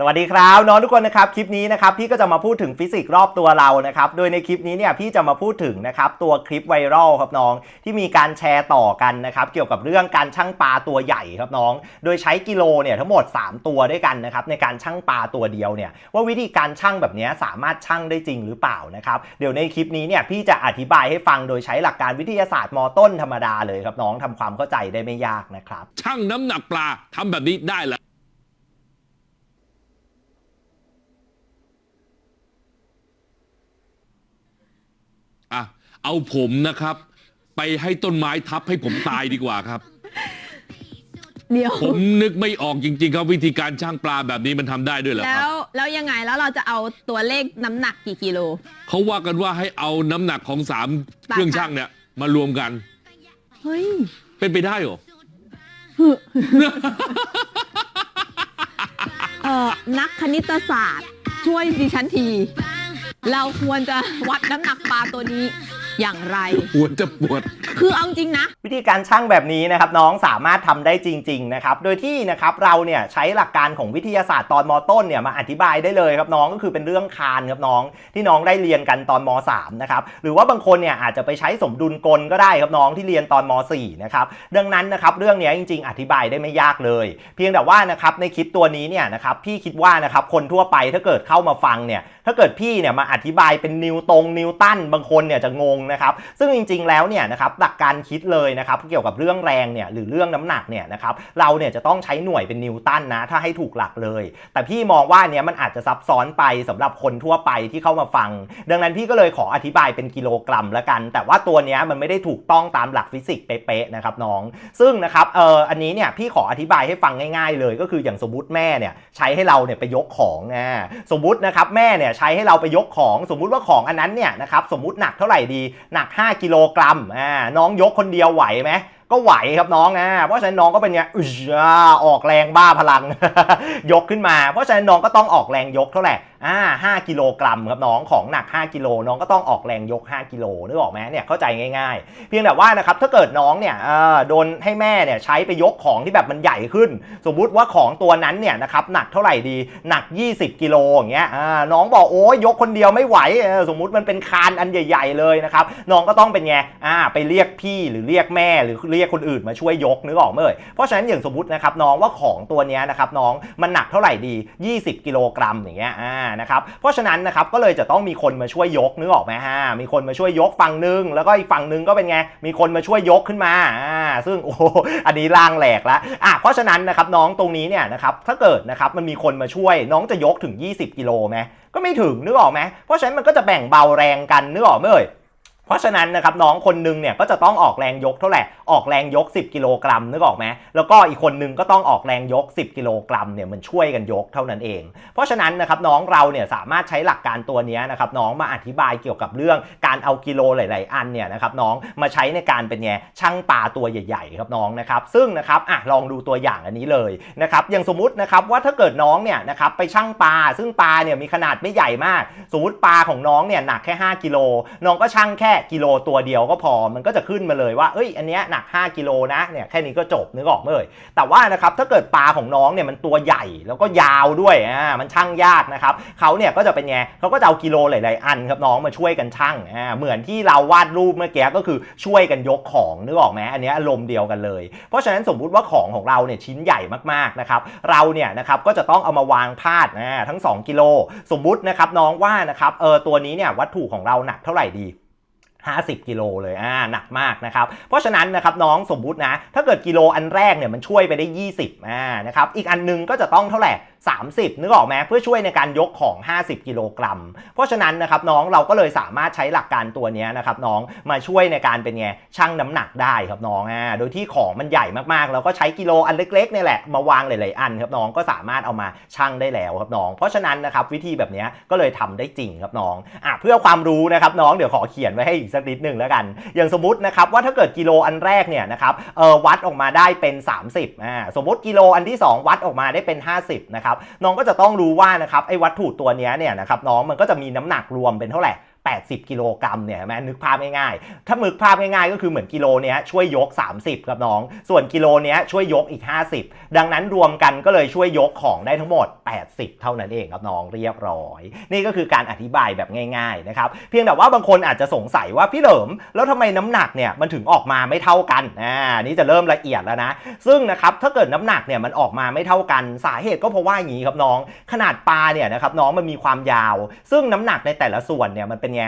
สวัสดีครับน้องทุกคนนะครับคลิปนี้นะครับพี่ก็จะมาพูดถึงฟิสิกส์รอบตัวเรานะครับโดยในคลิปนี้เนี่ยพี่จะมาพูดถึงนะครับตัวคลิปไวรัลครับน้องที่มีการแชร์ต่อกันนะครับเกี่ยวกับเรื่องการชั่งปลาตัวใหญ่ครับน้อง โดยใช้กิโลเนี่ยทั้งหมด 3 ตัวด้วยกันนะครับในการชั่งปลาตัวเดียวเนี่ยว่าวิธีการชั่งแบบนี้สามารถชั่งได้จริงหรือเปล่านะครับเดี๋ยวในคลิปนี้เนี่ยพี่จะอธิบายให้ฟังโดยใช้หลักการวิทยาศาสตร์มต้นธรรมดาเลยครับน้องทำความเข้าใจได้ไม่ยากนะครับชั่งน้ำหนักปลาทำแบบนี้ได้เหรออะ เอาผมนะครับ ไปให้ต้นไม้ทับให้ผมตายดีกว่าครับ เดี๋ยวผมนึกไม่ออกจริง ๆ ครับวิธีการชั่งปลาแบบนี้มันทำได้ด้วยเหรอคแล้รับ วแล้วยังไงแล้วเราจะเอาตัวเลขน้ำหนักกี่กิโล เขาว่ากันว่าให้เอาน้ำหนักของสามเครื่องชั่งเนี่ย มารวมกัน เฮ้ยเป็นไปได้เหรอ เอ่อนักคณิตศาสตร์ ช่วยดิฉันที เราควรจะวัดน้ำหนักปลาตัวนี้ อย่างไร ปวดจะปวด คือเอาจริงนะ วิธีการชั่งแบบนี้นะครับน้องสามารถทำได้จริงๆนะครับโดยที่นะครับเราเนี่ยใช้หลักการของวิทยาศาสตร์ตอนมต้นเนี่ยมาอธิบายได้เลยครับน้องก็คือเป็นเรื่องคานครับน้องที่น้องได้เรียนกันตอนม3นะครับหรือว่าบางคนเนี่ยอาจจะไปใช้สมดุลกลก็ได้ครับน้องที่เรียนตอนม4นะครับดังนั้นนะครับเรื่องเนี้ยจริง ๆ อธิบายได้ไม่ยากเลย เพียงแต่ว่านะครับในคลิปตัวนี้เนี่ยนะครับพี่คิดว่านะครับคนทั่วไปถ้าเกิดเข้ามาฟังเนี่ย ถ้าเกิดพี่เนี่ยมาอธิบายเป็นนิวตรงนิวตันบางคนเนี่ยจะงงนะครับ ซึ่งจริง ๆ แล้วเนี่ยนะครับหลักการคิดเลยนะครับเกี่ยวกับเรื่องแรงเนี่ยหรือเรื่องน้ำหนักเนี่ยนะครับเราเนี่ยจะต้องใช้หน่วยเป็นนิวตันนะถ้าให้ถูกหลักเลย แต่พี่มองว่าเนี้ยมันอาจจะซับซ้อนไปสำหรับคนทั่วไปที่เข้ามาฟัง ดังนั้นพี่ก็เลยขออธิบายเป็นกิโลกรัมละกัน แต่ว่าตัวเนี้ยมันไม่ได้ถูกต้องตามหลักฟิสิกส์เป๊ะๆนะครับน้อง ซึ่งนะครับเอออันนี้เนี่ยพี่ขออธิบายให้ฟังง่าย ๆ เลย ก็คืออย่างสมมติแม่เนี่ยใช้ให้เราเนี่ยไปยกของอ่าสมมตินะครับแม่เนี่ยใช้ให้เราไปยกของสมมุติว่าของอันนั้นเนี่ยนะครับสมมติหนักเท่าไหร่ดีหนัก 5 กิโลกรัมอ่าน้องยกคนเดียวไหวไหมก็ไหวครับน้องอ่าเพราะฉะนั้นน้องก็เป็นไงอึชอ่าออกแรงบ้าพลัง ยกขึ้นมา เพราะฉะนั้นน้องก็ต้องออกแรงยกเท่าไหร่อ่า5กิโลกรัมครับน้องของหนัก 5กิโลน้องก็ต้องออกแรงยก 5กิโลนึกออกไหมเนี่ยเข้าใจง่ายๆ เพียงแต่ว่านะครับถ้าเกิดน้องเนี่ยโดนให้แม่เนี่ยใช้ไปยกของที่แบบมันใหญ่ขึ้น สมมุติว่าของตัวนั้นเนี่ยนะครับหนักเท่าไหร่ดีหนัก 20 กิโลอย่างเงี้ยน้องบอกโอ้ยยกคนเดียวไม่ไหวสมมุติมันเป็นคานอันใหญ่ ๆ เลยนะครับน้องก็ต้องเป็นไงอ่าไปเรียกพี่หรือเรียกแม่หรือเรียกคนอื่นมาช่วยยกนึกออกไหมเอ่ยเพราะฉะนั้นอย่างสมมตินะครับน้องว่าของตัวเนี้ยนะครับน้องมันหนักเท่าไหร่ดี 20 กิโลกรัมอย่างเงี้ยอ่านะครับ เพราะฉะนั้นนะครับก็เลยจะต้องมีคนมาช่วยยกนึกออกไหมฮะมีคนมาช่วยยกฝั่งหนึง แล้วก็อีกฝั่งหนึงก็เป็นไงมีคนมาช่วยยกขึ้นมาอ่าซึ่งโอ้อันนี้ล่างแหลกละอะเพราะฉะนั้นนะครับน้องตรงนี้เนี่ยนะครับถ้าเกิดนะครับมันมีคนมาช่วยน้องจะยกถึง 20 กิโลไหมก็ไม่ถึงนึกออกไหมเพราะฉะนั้นมันก็จะแบ่งเบาแรงกันนึกออกไหมเอ่ย เพราะฉะนั้นนะครับน้องคนหนึงเนี่ยก็จะต้องออกแรงยกเท่าไหร่ออกแรงยก 10 กิโลกรัมนึกออกไหมแล้วก็อีกคนหนึงก็ต้องออกแรงยก 10 กิโลกรัมเนี่ยมันช่วยกันยกเท่านั้นเอง เพราะฉะนั้นนะครับน้องเราเนี่ยสามารถใช้หลักการตัวนี้นะครับน้องมาอธิบายเกี่ยวกับเรื่องการเอากิโลหลาย ๆ อันเนี่ยนะครับน้องมาใช้ในการเป็นไงช่างปลาตัวใหญ่ ๆ ครับน้องนะครับซึ่งนะครับอะลองดูตัวอย่างอันนี้เลยนะครับอย่างสมมตินะครับว่าถ้าเกิดน้องเนี่ยนะครับไปช่างปลาซึ่งปลาเนี่ยมีขนาดไม่ใหญ่มาก สมมติปลาของน้องเนี่ยหนักแค่ 5 กิโลน้องก็ช่างแค่กิโลตัวเดียวก็พอมันก็จะขึ้นมาเลยว่าเอ้ยอันเนี้ยหนัก 5 กิโลนะเนี่ยแค่นี้ก็จบนึกออกไหมเอ่ยแต่ว่านะครับถ้าเกิดปลาของน้องเนี่ยมันตัวใหญ่แล้วก็ยาวด้วยอ่ามันช่างยากนะครับเขาเนี่ยก็จะเป็นไงเขาก็จะเอากิโลหลายๆอันครับน้องมาช่วยกันช่างอ่าเหมือนที่เราวาดรูปเมื่อกี้ก็คือช่วยกันยกของนึกออกไหมอันเนี้ยอารมณ์เดียวกันเลย เพราะฉะนั้นสมมุติว่าของของเราเนี่ยชิ้นใหญ่มากๆนะครับเราเนี่ยนะครับก็จะต้องเอามาวางพาดนะทั้ง 2 กิโล สมมุตินะครับน้องว่านะครับเออตัวนี้เนี่ยวัตถุของเราหนักเท่าไหร่ดี 50 กิโลเลยอ่าหนักมากนะครับเพราะฉะนั้นนะครับน้องสมมุตินะถ้าเกิดกิโลอันแรกเนี่ยมันช่วยไปได้ 20อ่านะครับอีกอันนึงก็จะต้องเท่าไหร่ 30 นึกออกไหมเพื่อช่วยในการยกของ 50 กิโลกรัม เพราะฉะนั้นนะครับน้องเราก็เลยสามารถใช้หลักการตัวนี้นะครับน้องมาช่วยในการเป็นไงชั่งน้ำหนักได้ครับน้องอ่าโดยที่ของมันใหญ่มากๆ เราก็ใช้กิโลอันเล็กๆนี่แหละมาวางหลายๆอันครับน้องก็สามารถเอามาชั่งได้แล้วครับน้อง เพราะฉะนั้นนะครับวิธีแบบนี้ก็เลยทำได้จริงครับน้องอะเพื่อความรู้นะครับน้องเดี๋ยวขอเขียนไว้ให้อีกสักนิดหนึ่งแล้วกัน อย่างสมมตินะครับว่าถ้าเกิดกิโลอันแรกเนี่ยนะครับเออวัดออกมาได้เป็น 30อ่าสมมติกิโลอันที่ 2 วัดออกมาได้เป็น 50นะครับน้องก็จะต้องรู้ว่านะครับไอ้วัตถุตัวนี้เนี่ยนะครับน้องมันก็จะมีน้ำหนักรวมเป็นเท่าไหร่ 80 กิโลกรัมเนี่ยเห็นไหมนึกภาพง่ายๆ ถ้ามึกภาพง่ายๆ ก็คือเหมือนกิโลเนี้ยช่วยยก 30ครับน้อง ส่วนกิโลเนี้ยช่วยยกอีก 50 ดังนั้นรวมกันก็เลยช่วยยกของได้ทั้งหมด 80 เท่านั้นเองครับน้องเรียบร้อย นี่ก็คือการอธิบายแบบง่ายๆนะครับเพียงแต่ว่าบางคนอาจจะสงสัยว่าพี่เหลิมแล้วทำไมน้ำหนักเนี่ยมันถึงออกมาไม่เท่ากันอ่านี่จะเริ่มละเอียดแล้วนะ ซึ่งนะครับถ้าเกิดน้ำหนักเนี่ยมันออกมาไม่เท่ากันสาเหตุก็เพราะว่าอย่างนี้ครับน้อง ขนาดปลาเนี่ยนะครับน้องมันมีความยาว ซึ่งน้ำหนักในแต่ละส่วนเนี่ยมันเป็นไง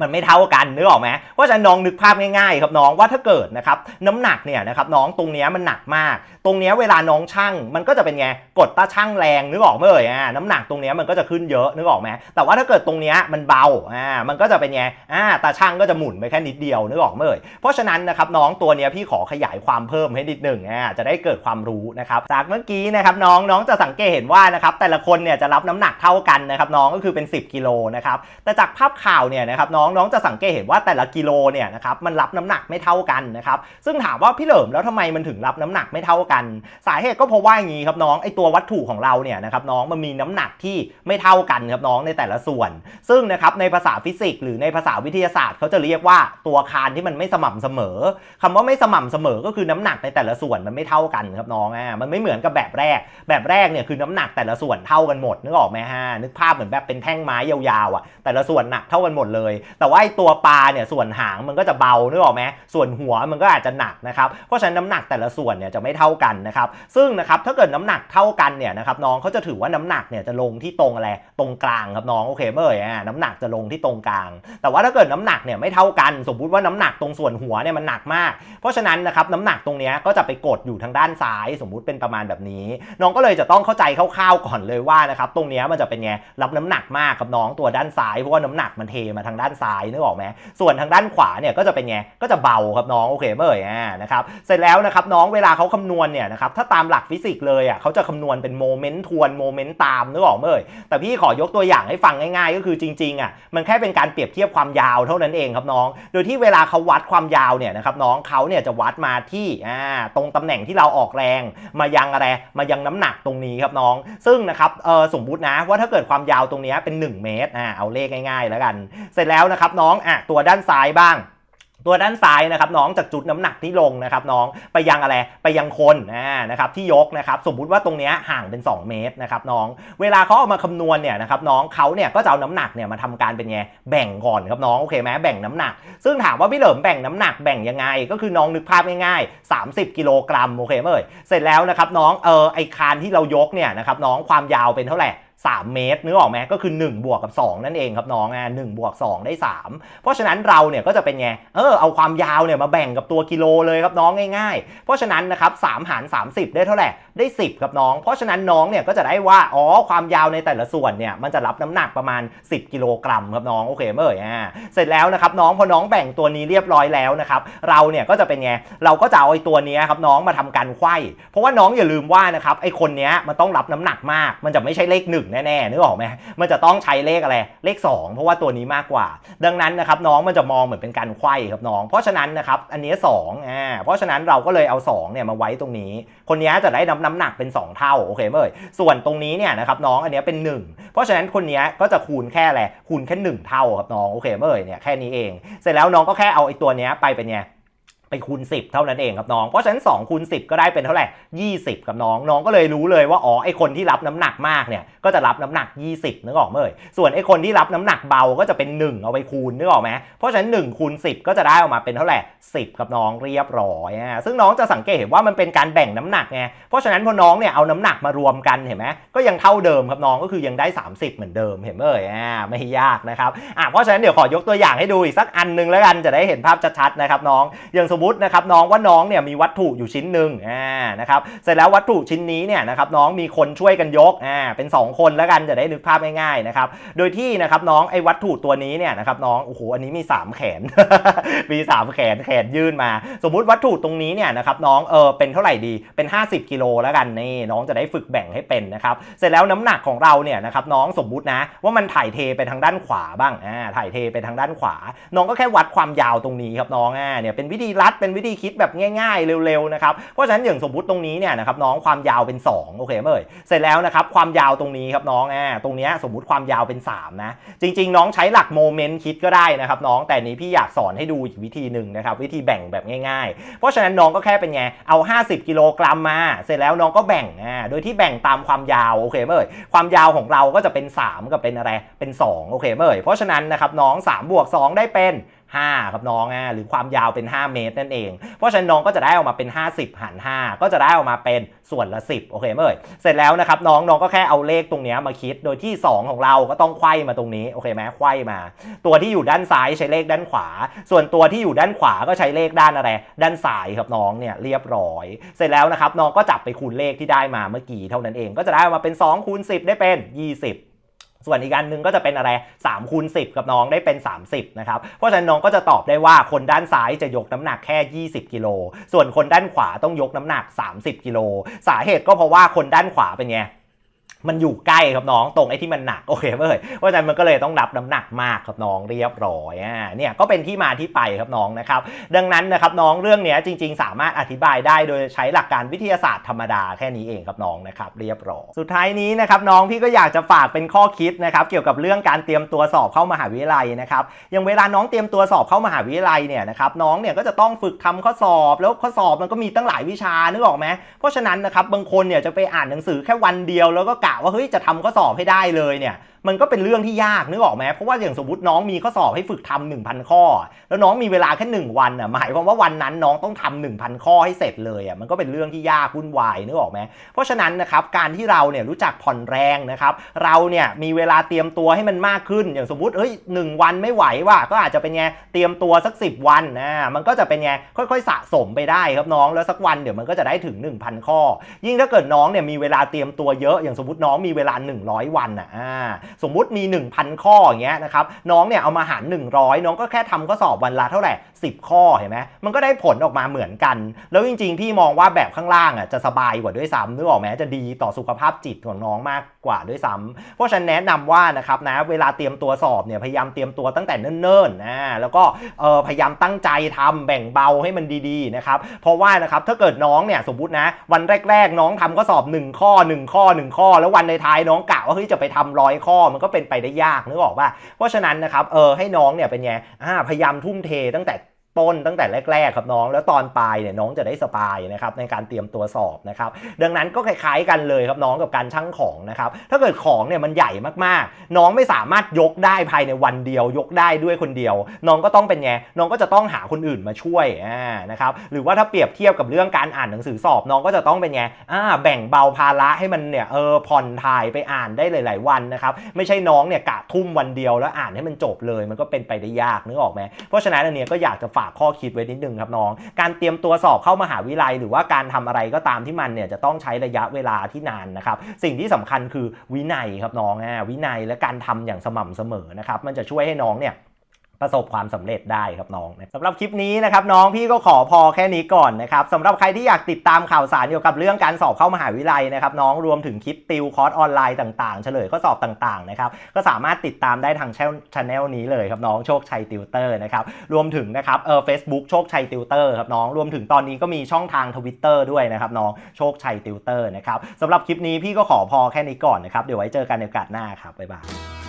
มันไม่เท่ากันนึกออกไหมเพราะฉะนั้นน้องนึกภาพง่ายๆ ครับน้องว่าถ้าเกิดนะครับน้ำหนักเนี่ยนะครับน้องตรงเนี้ยมันหนักมาก ตรงเนี้ยเวลาน้องชั่งมันก็จะเป็นไงกดตาชั่งแรงนึกออกไหมเอ่ยอ่าน้ำหนักตรงเนี้ยมันก็จะขึ้นเยอะนึกออกไหมแต่ว่าถ้าเกิดตรงเนี้ยมันเบาอ่ามันก็จะเป็นไงอ่าตาชั่งก็จะหมุนไปแค่นิดเดียวนึกออกไหมเอ่ยเพราะฉะนั้นนะครับน้องตัวเนี้ยพี่ขอขยายความเพิ่มให้นิดหนึ่งอ่าจะได้เกิดความรู้นะครับจากเมื่อกี้นะครับน้องน้องจะสังเกตเห็นว่านะครับแต่ละคนเนี่ยจะรับน้ำหนักเท่ากันนะครับน้องก็คือเป็น 10กิโลนะครับแต่จากภาพข่าวเนี่ยนะครับน้องน้องจะสังเกตเห็นว่าแต่ละกิโลเนี่ยนะครับมันรับน้ำหนักไม่เท่ากันนะครับซึ่งถามว่าพี่เหลิมแล้วทำไมมันถึงรับน้ำหนักไม่เท่ากัน สาเหตุก็เพราะว่าอย่างนี้ครับน้องไอตัววัตถุของเราเนี่ยนะครับน้องมันมีน้ำหนักที่ไม่เท่ากันครับน้องในแต่ละส่วน ซึ่งนะครับในภาษาฟิสิกส์หรือในภาษาวิทยาศาสตร์เขาจะเรียกว่าตัวคานที่มันไม่สม่ำเสมอคำว่าไม่สม่ำเสมอก็คือน้ำหนักในแต่ละส่วนมันไม่เท่ากันครับน้องอ่ามันไม่เหมือนกับแบบแรก แบบแรกเนี่ยคือน้ำหนักแต่ละส่วนเท่ากันหมดนึกออกไหมฮะนึกภาพเหมือนแบบเป็นแท่งไม้ยาวๆอะแต่ละส่วนหนักเท่ากันหมดเลยแต่ว่าไอตัวปลาเนี่ยส่วนหางมันก็จะเบานึกออกไหมส่วนหัวมันก็อาจจะหนักนะครับเพราะฉะนั้นน้ำหนักแต่ละส่วนเนี่ยจะไม่เท่ากันนะครับซึ่งนะครับถ้าเกิดน้ำหนักเท่ากันเนี่ยนะครับน้องเขาจะถือว่าน้ำหนักเนี่ยจะลงที่ตรงอะไรตรงกลางครับน้องโอเคเมื่อยอะน้ำหนักจะลงที่ตรงกลาง แต่ว่าถ้าเกิดน้ำหนักเนี่ยไม่เท่ากันสมมุติว่าน้ำหนักตรงส่วนหัวเนี่ยมันหนักมาก เพราะฉะนั้นนะครับน้ำหนักตรงนี้ก็จะไปกดอยู่ทางด้านซ้าย สมมุติเป็นประมาณแบบนี้ น้องก็เลยจะต้องเข้าใจคร่าวๆก่อนเลยว่านะครับตรงนี้มันจะเป็นไงรับน้ำหนักมากครับน้องตัวด้านซ้ายเพราะว่าน้ำหนักมันเทมาทางด้านซ้ายนึกออกไหมส่วนทางด้านขวาเนี่ยก็จะเป็นไงก็จะเบาครับน้องโอเคเมื่อยอ่านะครับเสร็จแล้วนะครับน้องเวลาเขาคำนวณเนี่ยนะครับถ้าตามหลักฟิสิกส์เลยอะเขาจะคำนวณเป็นโมเมนต์ทวนโมเมนต์ตามนึกออกเมื่อยแต่พี่ขอยกตัวอย่างให้ฟังง่ายๆ ก็คือจริงๆอะมันแค่เป็นการเปรียบเทียบความยาวเท่านั้นเองครับน้อง โดยที่เวลาเขาวัดความยาวเนี่ยนะครับน้องเขาเนี่ยจะวัดมาที่อ่าตรงตำแหน่งที่เราออกแรง มายังอะไรมายังน้ำหนักตรงนี้ครับน้อง ซึ่งนะครับเออสมมุตินะว่าถ้าเกิดความยาวตรงนี้เป็น 1 เมตรอ่าเอาเลขง่ายๆแล้วกัน เสร็จแล้วนะครับน้องอะตัวด้านซ้ายบ้างตัวด้านซ้ายนะครับน้องจากจุดน้ำหนักที่ลงนะครับน้องไปยังอะไรไปยังคนนะครับที่ยกนะครับสมมุติว่าตรงนี้ห่างเป็น 2 เมตรนะครับน้องเวลาเขาเอามาคำนวณเนี่ยนะครับน้องเขาเนี่ยก็จะเอาน้ำหนักเนี่ยมาทำการเป็นไงแบ่งก่อนครับน้องโอเคไหมแบ่งน้ำหนัก ซึ่งถามว่าพี่เหลิมแบ่งน้ำหนักแบ่งยังไง ก็คือน้องนึกภาพง่ายๆ 30 กิโลกรัมโอเคไหมเอ่ยเสร็จแล้วนะครับน้องเออไอคานที่เรายกเนี่ยนะครับน้องความยาวเป็นเท่าไหร่ 3 เมตรนึกออกไหมก็คือ 1 บวกกับ 2 นั่นเองครับน้องอะหบวก 2 ได้ 3 เพราะฉะนั้นเราเนี่ยก็จะเป็นไงเออเอาความยาวเนี่ยมาแบ่งกับตัวกิโลเลยครับน้องง่ายๆ เพราะฉะนั้นนะครับ3หาร 30 ได้เท่าไหร่ได้ 10 ครับน้อง เพราะฉะนั้นน้องเนี่ยก็จะได้ว่าอ๋อความยาวในแต่ละส่วนเนี่ยมันจะรับน้ำหนักประมาณ 10 กิโลกรัมครับน้องโอเคไหมเอ่ยอ่าเสร็จแล้วนะครับน้องพอน้องแบ่งตัวนี้เรียบร้อยแล้วนะครับเราเนี่ยก็จะเป็นไงเราก็จะเอาไอ้ตัวนี้ครับน้องมาทำการไขว้ เพราะว่าน้องอย่าลืมว่านะครับไอ้คนเนี้ยมันต้องรับน้ำหนักมาก มันจะไม่ใช่เลขหนึ่งแน่ๆนึกออกไหมมันจะต้องใช้เลขอะไร เลข 2 เพราะว่าตัวนี้มากกว่า ดังนั้นนะครับน้องมันจะมองเหมือนเป็นการไขว้ครับน้อง เพราะฉะนั้นนะครับอันนี้2อ่าเพราะฉะนั้นเราก็เลยเอา2เนี่ยมาไว้ตรงนี้ คนนี้จะได้น้ำน้ำหนักเป็น 2 เท่าโอเคไหมส่วนตรงนี้เนี่ยนะครับน้องอันนี้เป็น 1 เพราะฉะนั้นคนนี้ก็จะคูณแค่อะไรคูณแค่ 1 เท่าครับน้องโอเคไหมเอ่ยเนี่ยแค่นี้เอง เสร็จแล้วน้องก็แค่เอาไอ้ตัวนี้ไปเป็นไง ไปคูณ 10 เท่านั้นเองครับน้อง เพราะฉะนั้น2คูณ10 ก็ได้เป็นเท่าไหร่ 20 กับน้อง น้องก็เลยรู้เลยว่า อ๋อ ไอคนที่รับน้ำหนักมากเนี่ย ก็จะรับน้ำหนัก 20นึกออกไหมเอ่ยส่วนไอคนที่รับน้ำหนักเบาก็จะเป็น 1 เอาไปคูณนึกออกไหมเพราะฉะนั้น1คูณ10 ก็จะได้ออกมาเป็นเท่าไหร่ 10 กับน้องเรียบร้อยอะซึ่งน้องจะสังเกตเห็นว่ามันเป็นการแบ่งน้ำหนักไง เพราะฉะนั้นพอน้องเนี่ยเอาน้ำหนักมารวมกันเห็นไหมก็ยังเท่าเดิมครับน้องก็คือยังได้ 30 เหมือนเดิมเห็นไหมเอ่ยอ่าไม่ยากนะครับอะเพราะฉะนั้นเดี๋ยวขอยกตัวอย่างให้ดูอีกสักอันนึงแล้วกันจะได้เห็นภาพชัดๆนะครับน้องอย่างสมมตินะครับน้องว่าน้องเนี่ยมีวัตถุอยู่ชิ้นหนึ่งอ่านะครับเสร็จแล้ววัตถุชิ้นนี้เนี่ยนะครับน้องมีคนช่วยกันยกอ่าเป็น 2 คนแล้วกันจะได้นึกภาพง่ายๆนะครับโดยที่นะครับน้องไอ้วัตถุตัวนี้เนี่ยนะครับน้องโอ้โหอันนี้มี 3 แขน มี 3 แขนแขนยื่นมา สมมุติวัตถุตรงนี้เนี่ยนะครับน้องเออเป็นเท่าไหร่ดีเป็น 50 กิโลแล้วกันนี่น้องจะได้ฝึกแบ่งให้เป็นนะครับเสร็จแล้วน้ำหนักของเราเนี่ยนะครับน้องสมมุตินะว่ามันถ่ายเทไปทางด้านขวาบ้างอ่าถ่ายเทไปทางด้านขวา น้องก็แค่วัดความยาวตรงนี้ครับน้องอ่าเนี่ยเป็นวิธีรัดดเป็นวิธีคิดแบบง่าย ๆ เร็วๆนะครับเพราะฉะนั้นอย่างสมมติตรงนี้เนี่ยนะครับน้องความยาวเป็น 2 โอเคไหมเอ่ยเสร็จแล้วนะครับความยาวตรงนี้ครับน้องอ่าตรงนี้สมมติความยาวเป็น 3 นะ จริง ๆ น้องใช้หลักโมเมนต์คิดก็ได้นะครับน้องแต่นี้พี่อยากสอนให้ดูอีกวิธีหนึ่งนะครับวิธีแบ่งแบบง่าย ๆ เพราะฉะนั้นน้องก็แค่เป็นไงเอา 50 กิโลกรัมมา เสร็จแล้วน้องก็แบ่งอ่าโดยที่แบ่งตามความยาวโอเคไหมเอ่ยความยาวของเราก็จะเป็น 3 กับเป็นอะไรเป็น 2 โอเคไหมเอ่ยเพราะฉะนั้นนะครับน้อง3บวก2ได้เป็น 5 ครับน้องอ่าหรือความยาวเป็น 5 เมตรนั่นเอง เพราะฉะนั้นน้องก็จะได้ออกมาเป็น 50 หาร 5 ก็จะได้ออกมาเป็นส่วนละ 10 โอเคไหมเอ่ยเสร็จแล้วนะครับน้องน้องก็แค่เอาเลขตรงนี้มาคิด โดยที่ 2 ของเราก็ต้องไขว้มาตรงนี้ โอเคไหมไขว้มา ตัวที่อยู่ด้านซ้ายใช้เลขด้านขวา ส่วนตัวที่อยู่ด้านขวาก็ใช้เลขด้านอะไร ด้านซ้ายครับน้องเนี่ยเรียบร้อย เสร็จแล้วนะครับน้องก็จับไปคูณเลขที่ได้มาเมื่อกี้เท่านั้นเอง ก็จะได้ออกมาเป็น2คูณ10 ได้เป็น 20 ส่วนอีกอันหนึ่งก็จะเป็นอะไร3คูณ10 กับน้องได้เป็น 30นะครับ เพราะฉะนั้นน้องก็จะตอบได้ว่าคนด้านซ้ายจะยกน้ำหนักแค่ 20 กิโล ส่วนคนด้านขวาต้องยกน้ำหนัก 30 กิโล สาเหตุก็เพราะว่าคนด้านขวาเป็นไง มันอยู่ใกล้ครับน้องตรงไอ้ที่มันหนักโอเคเว้ยเพราะฉะนั้นมันก็เลยต้องรับน้ำหนักมากครับน้องเรียบร้อยอ่าเนี่ยก็เป็นที่มาที่ไปครับน้องนะครับดังนั้นนะครับน้องเรื่องเนี้ยจริง ๆ สามารถอธิบายได้โดยใช้หลักการวิทยาศาสตร์ธรรมดาแค่นี้เองครับน้องนะครับเรียบร้อยสุดท้ายนี้นะครับน้องพี่ก็อยากจะฝากเป็นข้อคิดนะครับเกี่ยวกับเรื่องการเตรียมตัวสอบเข้ามหาวิทยาลัยนะครับอย่างเวลาน้องเตรียมตัวสอบเข้ามหาวิทยาลัยเนี่ยนะครับน้องเนี่ยก็จะต้องฝึกทำข้อสอบแล้วข้อสอบมันก็มีตั้งหลายวิชานึกออกไหมเพราะฉะนั้นนะครับบางคนเนี่ยจะไปอ่านหนังสือแค่วันเดียวแล้วก็กะว่าเฮ้ยจะทำข้อสอบให้ได้เลยเนี่ย มันก็เป็นเรื่องที่ยากนึกออกไหมเพราะว่าอย่างสมมติน้องมีข้อสอบให้ฝึกทำ1,000 ข้อ แล้วน้องมีเวลาแค่ 1 วันอะหมายความว่าวันนั้นน้องต้องทำ1,000 ข้อให้เสร็จเลยอะมันก็เป็นเรื่องที่ยากวุ่นวายนึกออกไหมเพราะฉะนั้นนะครับการที่เราเนี่ยรู้จักผ่อนแรงนะครับเราเนี่ยมีเวลาเตรียมตัวให้มันมากขึ้น อย่างสมมติเฮ้ยหนึ่งวันไม่ไหวว่ะก็อาจจะเป็นไงเตรียมตัวสัก 10 วันนะมันก็จะเป็นไงค่อยๆ สะสมไปได้ครับน้องแล้วสักวันเดี๋ยวมันก็จะได้ถึง 1,000 ข้อ ยิ่งถ้าเกิดน้องเนี่ยมีเวลาเตรียมตัวเยอะอย่างสมมติน้องมีเวลา 100 วันอะสมมุติมี 1,000 ข้ออย่างเงี้ยนะครับน้องเนี่ยเอามาหาร 100 น้องก็แค่ทำข้อสอบวันละเท่าไหร่ 10 ข้อเห็นไหมมันก็ได้ผลออกมาเหมือนกัน แล้วจริง ๆ พี่มองว่าแบบข้างล่างอะจะสบายกว่าด้วยซ้ำนึกออกไหมจะดีต่อสุขภาพจิตของน้องมากกว่าด้วยซ้ำเพราะฉะนั้นแนะนำว่านะครับนะเวลาเตรียมตัวสอบเนี่ยพยายามเตรียมตัวตั้งแต่เนิ่นๆนะแล้วก็เออพยายามตั้งใจทำแบ่งเบาให้มันดีๆนะครับเพราะว่านะครับถ้าเกิดน้องเนี่ยสมมตินะวันแรก ๆ น้องทำข้อสอบ 1 ข้อ 1 ข้อ 1 ข้อ แล้ววันในท้ายน้องกะว่าเฮ้ยจะไปทำร้อยข้อมันก็เป็นไปได้ยากนึกออกป่ะเพราะฉะนั้นนะครับเออให้น้องเนี่ยเป็นไงอ่าพยายามทุ่มเทตั้งแต่ ต้นตั้งแต่แรกๆครับน้อง แล้วตอนปลายเนี่ยน้องจะได้สบายนะครับในการเตรียมตัวสอบนะครับดังนั้นก็คล้ายๆกันเลยครับน้องกับการชั่งของนะครับถ้าเกิดของเนี่ยมันใหญ่มากๆ น้องไม่สามารถยกได้ภายในวันเดียว ยกได้ด้วยคนเดียว น้องก็ต้องเป็นไงน้องก็จะต้องหาคนอื่นมาช่วยอ่านะครับหรือว่าถ้าเปรียบเทียบกับเรื่องการอ่านหนังสือสอบ น้องก็จะต้องเป็นไงอ่าแบ่งเบาภาระให้มันเนี่ยเออผ่อนถ่ายไปอ่านได้หลาย ๆ วันนะครับไม่ใช่น้องเนี่ยกะทุ่มวันเดียวแล้วอ่านให้มันจบเลย มันก็เป็นไปได้ยากนึกออกไหมเพราะฉะนั้นอันเนี้ยก็อยากจะฝากข้อคิดไว้นิดนึงครับน้อง การเตรียมตัวสอบเข้ามหาวิทยาลัย หรือว่าการทำอะไรก็ตามที่มันเนี่ยจะต้องใช้ระยะเวลาที่นานนะครับ สิ่งที่สำคัญคือวินัยครับน้องอ่าวินัยและการทำอย่างสม่ำเสมอนะครับ มันจะช่วยให้น้องเนี่ย ประสบความสำเร็จได้ครับน้องนะสำหรับคลิปนี้นะครับน้องพี่ก็ขอพอแค่นี้ก่อนนะครับสำหรับใครที่อยากติดตามข่าวสารเกี่ยวกับเรื่องการสอบเข้ามหาวิทยาลัยนะครับน้องรวมถึงคลิปติวคอร์สออนไลน์ต่างๆ เฉลยข้อสอบต่างๆนะครับก็สามารถติดตามได้ทางช anel นี้เลยครับน้องโชคชัยติวเตอร์นะครับรวมถึงนะครับเออเฟซบุ๊กโชคชัยติวเตอร์ครับน้องรวมถึงตอนนี้ก็มีช่องทางทวิตเตอร์ด้วยนะครับน้องโชคชัยติวเตอร์นะครับสำหรับคลิปนี้พี่ก็ขอพอแค่นี้ก่อนนะครับเดี๋ยวไว้เจอกันในโอกาสหน้าครับบ๊ายบาย